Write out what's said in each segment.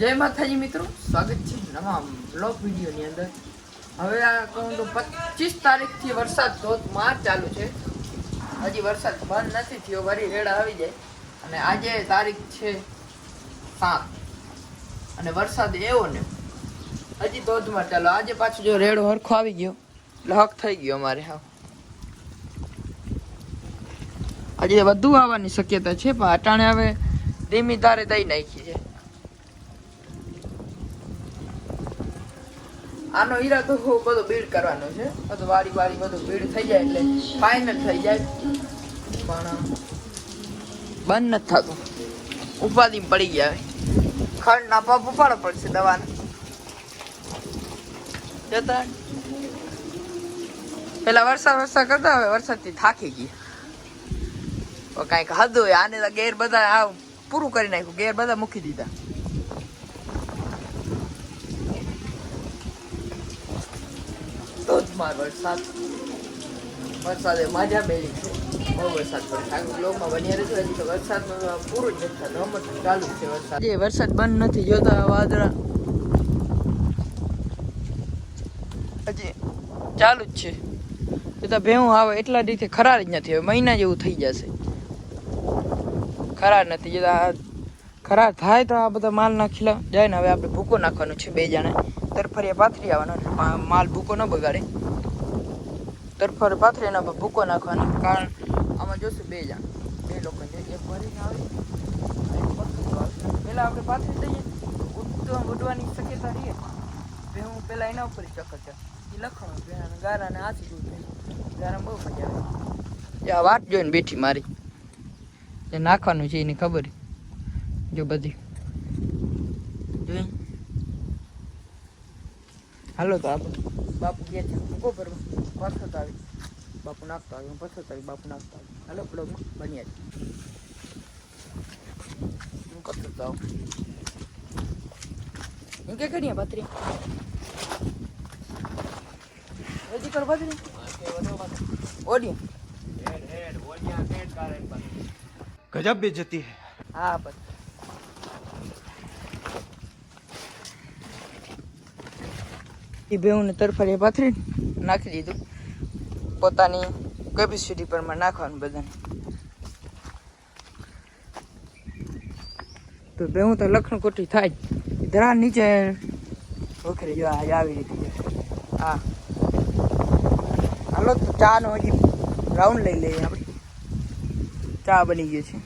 જય માતાજી મિત્રો, સ્વાગત છે નવા બ્લોગ વિડીયોની અંદર. હવે આ કહું તો પચીસ તારીખથી વરસાદ ધોધમાર ચાલુ છે. હજી વરસાદ બંધ નથી થયો, વરી રેડા આવી જાય. અને આજે તારીખ છે સાત. અને વરસાદ એવો ને, હજી ધોધમાર ચાલુ. આજે પાછું જો રેડો હરખો આવી ગયો, એટલે હક થઈ ગયો અમારે, હા. આજે વધુ આવવાની શક્યતા છે, પણ અટાણે હવે ધીમી તારે દઈ નાખી છે. આનો ઈરાદો બધો બિલ્ડ કરવાનો છે. બધું વારી વારી બધું બિલ્ડ થઈ જાય એટલે ફાઇનલ થઈ જાય. પણ બંધ નથી થતું. ઉપાધિ પડી ગયા ખંડ ના પપ ઉપાડો પડશે દવાને. જતા પેલા વરસાદ વરસાદ કરતા હવે વરસાદથી થાકી તો કાંઈક હદ હોય. આને ગેર બધા પૂરું કરી નાખ્યું. ગેર બધા મૂકી દીધા. ધોધમાર વરસાદ, વરસાદે મજા મેળી છે. બહુ વરસાદ પડે. આગળ બ્લોકમાં બન્યા રહેશે હજી તો વરસાદનું પૂરું જ નથી થતું. ચાલુ છે વરસાદ. જે વરસાદ બંધ નથી જોતા વાદળા હજી ચાલુ જ છે. જોતા ભેહું આવે એટલા રીતે ખરાર જ નથી હવે. મહિના જેવું થઈ જશે. ખરાર નથી. જોતા ખરાર થાય તો આ બધા માલ નાખેલા. જાય ને હવે આપણે ભૂકો નાખવાનો છે બે જણા. તરફરિયા પાથરી આવવાનો માલ ભૂકો ન બગાડે. તરફર પાથરી એના પર ભૂકો નાખવાનો કારણ આમાં જોશું બે જણ બે લોકો એક ભરીને આવે. પહેલાં આપણે પાથરી દઈએ ઉડવા ઉડવાની શક્યતા રહીએ બે હું પહેલાં એના ઉપર ચક્કર છે એ લખવાનું બે અને ગારાને હાથી દૂર ગારા બહુ મજા આવે. આ વાત જોઈને બેઠી મારી. જે નાખવાનું છે, એની ખબર જો બધી. હાલો તો આપણે બાપુ ગયા છે ભૂકો ભરવા પાછો આવી બાપુ નાખતો આવ્યો પાછો આવી બાપુ નાખતો આવ્યો હાલો બ્લોગમાં બન્યા છે હું કરતો તો એમ કે કરીએ પાત્રી હજી કરો પાત્રી ઓડિયો ગજબ બેજતી હે હા પાત્રી એ બેઉને તરફડીએ પાથરી નાખી દીધું. પોતાની કેપેસિટી પ્રમાણે નાખવાનું બધાને. તો બેઉં તો લખણ કોટી થાય. ધરા નીચે ઓખરી જો આ આવી રીતે હા. હાલો, તો ચાનો હજી રાઉન્ડ લઈ લઈએ આપણે. ચા બની ગયો છે.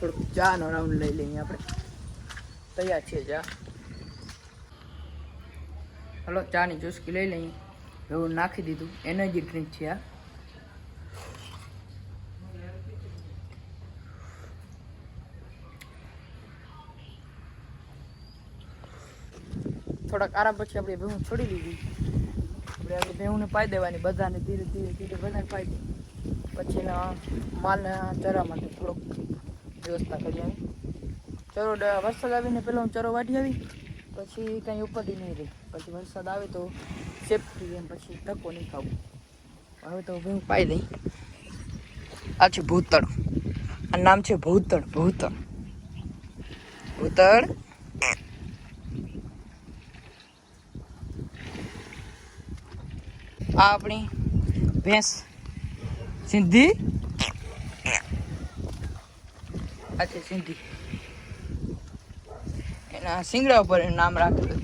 થોડુંક ચાનો રાઉન્ડ લઈ લઈએ આપણે. તૈયાર છે ચા. હલો ચાની ચુસ્કી લઈ લઈએ. એવું નાખી દીધું. એનર્જી ડ્રિંક છે આ. થોડાક આરામ પછી આપણે ભેહું છોડી લીધી આપણે આપણે ભેહુંને પાઈ દેવાની બધાને ધીરે ધીરે ધીરે બધાને પાઈ દે. પછી માલને ચરા માટે થોડોક વ્યવસ્થા કરી આવી. ચરો વરસાદ આવીને પહેલાં હું ચરો વાટી આવી. પછી કાંઈ ઉપરથી નહીં રહે. પછી વરસાદ આવે તો સેફટી એમ પછી ધક્કો નહીં ખાવું. હવે તો હું પાઈ દઈ. આ છે ભૂતળ. આ નામ છે ભૂતળ ભૂતળ. ભૂતળ. આ આપણી ભેંસ. સિંધી. આ છે સિંધી. એના સિંગડા ઉપર નામ રાખેલું.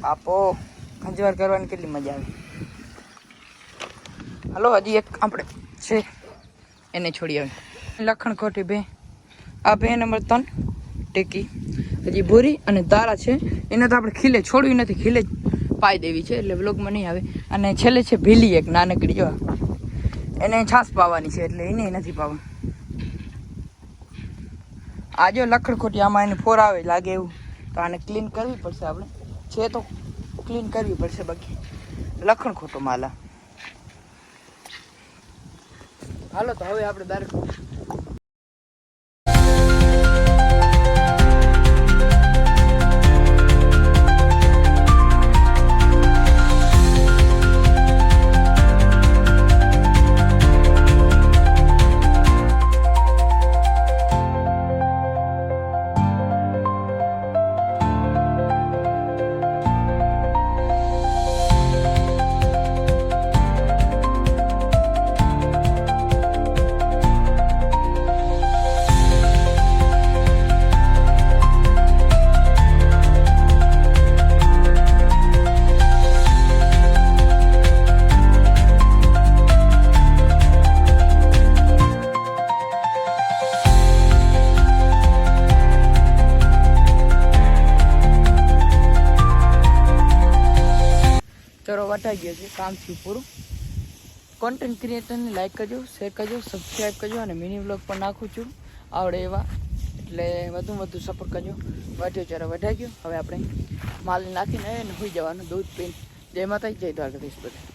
બાપો ખંજવાર કરવાની કેટલી મજા આવે. હલો, હજી એક આપણે છે. એને છોડી આવે. લખણ ખોટી બે. આ બે નંબર ત્રણ ટેકી. હજી ભૂરી અને તારા છે. એને તો આપણે ખીલે છોડવી નથી, ખીલે પાઈ દેવી છે, એટલે બ્લોગમાં નહીં આવે. અને છેલ્લે છે ભીલી એક નાનકડી, જો એને છાસ પાવાની છે, એટલે એને નથી પાવાની. આ જો લખડ ખોટી આમાં એને ફોર આવે લાગે એવું. તો આને ક્લીન કરવી પડશે આપણે. છે તો ક્લીન કરવી પડશે બાકી. લખણ ખોટો માલા. હાલો તો હવે આપણે ડાયરેક્ટ મુકાઈ ગયો છે કામ થયું પૂરું કોન્ટેન્ટ ક્રિએટરને લાઈક કરજો શેર કરજો સબસ્ક્રાઈબ કરજો અને મિની વ્લોગ પણ નાખું છું. આવડે એવા. એટલે વધુ વધુ સપોર્ટ કરજો. વધ્યો ચારો વઢાઈ ગયો, હવે આપણે માલ નાખીને હોઈ જવાનું દૂધ પીને. જય માતા જય દ્વારકાધીશ બધા